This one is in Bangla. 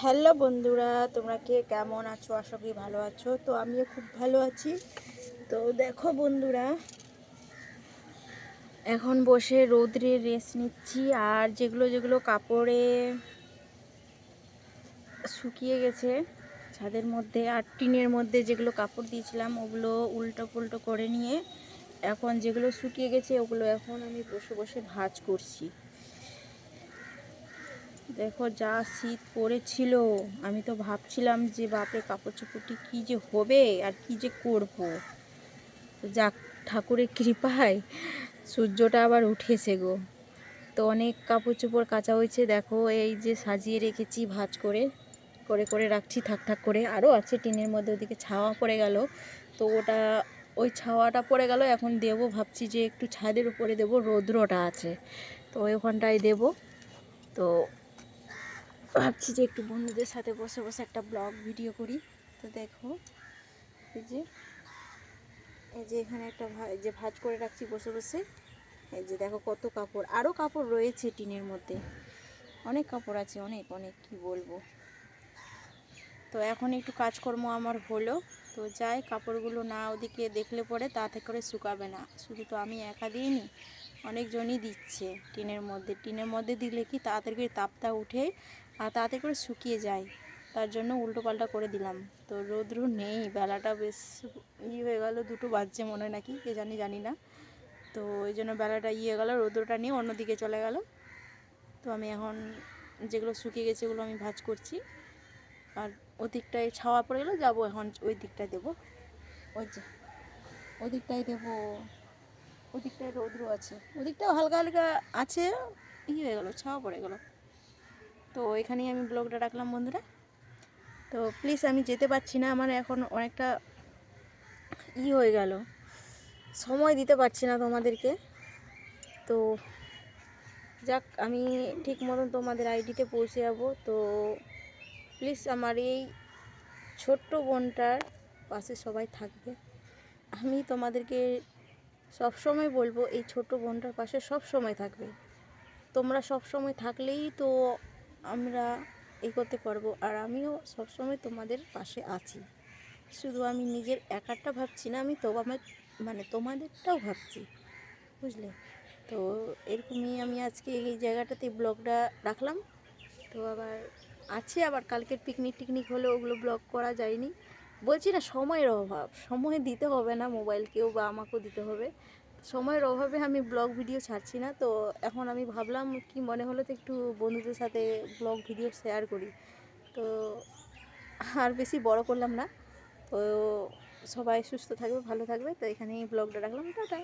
হ্যালো বন্ধুরা, তোমরা কে কেমন আছো? আশা করি ভালো আছো। তো আমিও খুব ভালো আছি। তো দেখো বন্ধুরা, এখন বসে রোদ্রে রেস্ট নিচ্ছি। আর যেগুলো যেগুলো কাপড়ে শুকিয়ে গেছে, ছাদের মধ্যে আর টিনের মধ্যে যেগুলো কাপড় দিয়েছিলাম, ওগুলো উল্টো পুল্টো করে নিয়ে, এখন যেগুলো শুকিয়ে গেছে, ওগুলো এখন আমি বসে বসে ভাঁজ করছি। দেখো যা শীত পড়েছিল। আমি তো ভাবছিলাম যে, বাপরে কাপড় চোপড়টি কী যে হবে আর কি যে করব। যাক, ঠাকুরের কৃপায় সূর্যটা আবার উঠেছে গো। তো অনেক কাপড় চোপড় কাচা হয়েছে। দেখো, এই যে সাজিয়ে রেখেছি ভাঁজ করে করে করে রাখছি, থাক থাক করে। আরও আছে টিনের মধ্যে, ওদিকে ছাওয়া পড়ে গেল। তো ওটা, ওই ছাওয়াটা পড়ে গেল। এখন দেবো, ভাবছি যে একটু ছাদের উপরে দেবো, রৌদ্রটা আছে। তো ওখানটায় দেবো। তো ভাবছি যে একটু বন্ধুদের সাথে বসে বসে একটা ব্লগ ভিডিও করি। তো দেখো, এই যে এই যে এখানে একটা যে ভাজ করে রাখছি বসে বসে। এই যে দেখো কত কাপড় আরও কাপড় রয়েছে টিনের মধ্যে। অনেক কাপড় আছে, অনেক অনেক, কি বলব। তো এখন একটু কাজকর্ম আমার হলো। তো যাই, কাপড়গুলো না ওদিকে দেখলে পরে তাতে করে শুকাবে না। শুধু তো আমি একা দিইনি, অনেকজনই দিচ্ছে টিনের মধ্যে। টিনের মধ্যে দিলে কি তাড়াতাড়ি তাপটা উঠে আর তাড়াতাড়ি করে শুকিয়ে যায়। তার জন্য উল্টো পাল্টা করে দিলাম। তো রৌদ্র নেই, বেলাটা বেশ ই হয়ে গেল, দুটো বাজছে মনে হয় নাকি, কে জানি জানি না। তো ওই জন্য বেলাটা ইয়ে গেলো, রৌদ্রটা নিয়ে অন্যদিকে চলে গেল। তো আমি এখন যেগুলো শুকিয়ে গেছে ওগুলো আমি ভাজ করছি। আর ওদিকটায় ছাওয়া পড়ে গেলো, যাব এখন ওই দিকটায় দেবো। ওই যে, ওদিকটায় দেবো, ওদিকটায় রৌদ্র আছে। ওদিকটাও হালকা হালকা আছে ইয়ে হয়ে গেলো, ছাওয়া পড়ে গেলো। তো এখানেই আমি ব্লগটা রাখলাম, বন্ধুরা। তো প্লিজ আমি যেতে পারছি না, আমার এখন অনেকটা ই হয়ে গেল। সময় দিতে পারছি না তোমাদেরকে। তো যাক, আমি ঠিক মতন তোমাদের আইডিতে পৌঁছে যাব। তো প্লিজ আমার এই ছোট্ট বোনটার পাশে সবাই থাকবে। আমি তোমাদেরকে সবসময় বলব, এই ছোট বোনটার পাশে সব সময় থাকবে। তোমরা সব সময় থাকলেই তো আমরা করতে পারব আর আমিও সবসময় তোমাদের পাশে আছি। শুধু আমি নিজের একারটা ভাবছি না, আমি তো আমার মানে তোমাদেরটাও ভাবছি, বুঝলে? তো এরকমই আমি আজকে এই জায়গাটাতে ব্লগটা রাখলাম। তো আবার আছে, আবার কালকের পিকনিক টিকনিক হলে ওগুলো ব্লগ করা যায়নি। বলছি না, সময়ের অভাব, সময় দিতে হবে না মোবাইলকেও বা আমাকেও দিতে হবে। সময়ের অভাবে আমি ব্লগ ভিডিও ছাড়ছি না, তো এখন আমি ভাবলাম কি মনে হলো তো একটু বন্ধুদের সাথে ব্লগ ভিডিও শেয়ার করি। তো আর বেশি বড় করলাম না, তো সবাই সুস্থ থাকবে, ভালো থাকবে, তো এখানেই ব্লগটা রাখলাম, টাটা।